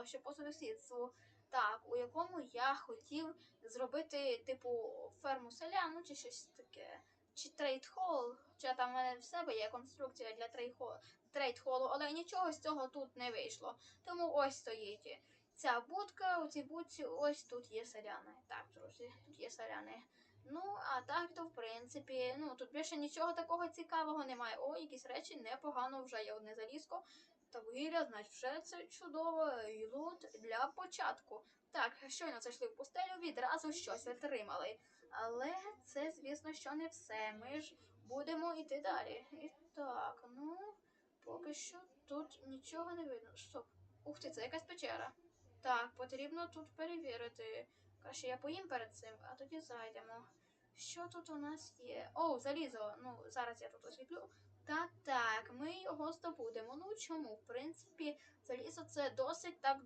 площу по сусідству. Так, у якому я хотів зробити, типу, ферму селян, ну чи щось таке. Чи трейд-холл, чи там в мене в себе є конструкція для трейд-холу, але нічого з цього тут не вийшло. Тому ось стоїть ця будка, у цій будці ось тут є селяни. Так, друзі, тут є селяни. Ну, а так то в принципі, ну тут більше нічого такого цікавого немає. О, якісь речі непогано, вже є одне залізко. Та вугілля, значить, вже це чудово і лут для початку. Так, щойно зайшли в пустелю, відразу щось отримали. Але це, звісно, що не все. Ми ж будемо йти далі. І так, ну, поки що тут нічого не видно. Стоп. Ух ти, це якась печера. Так, потрібно тут перевірити. Краще я поїм перед цим, а тоді зайдемо. Що тут у нас є? О, залізо. Ну, зараз я тут освітлю. Так, так, ми його здобудемо. Ну чому? В принципі, залізо це досить так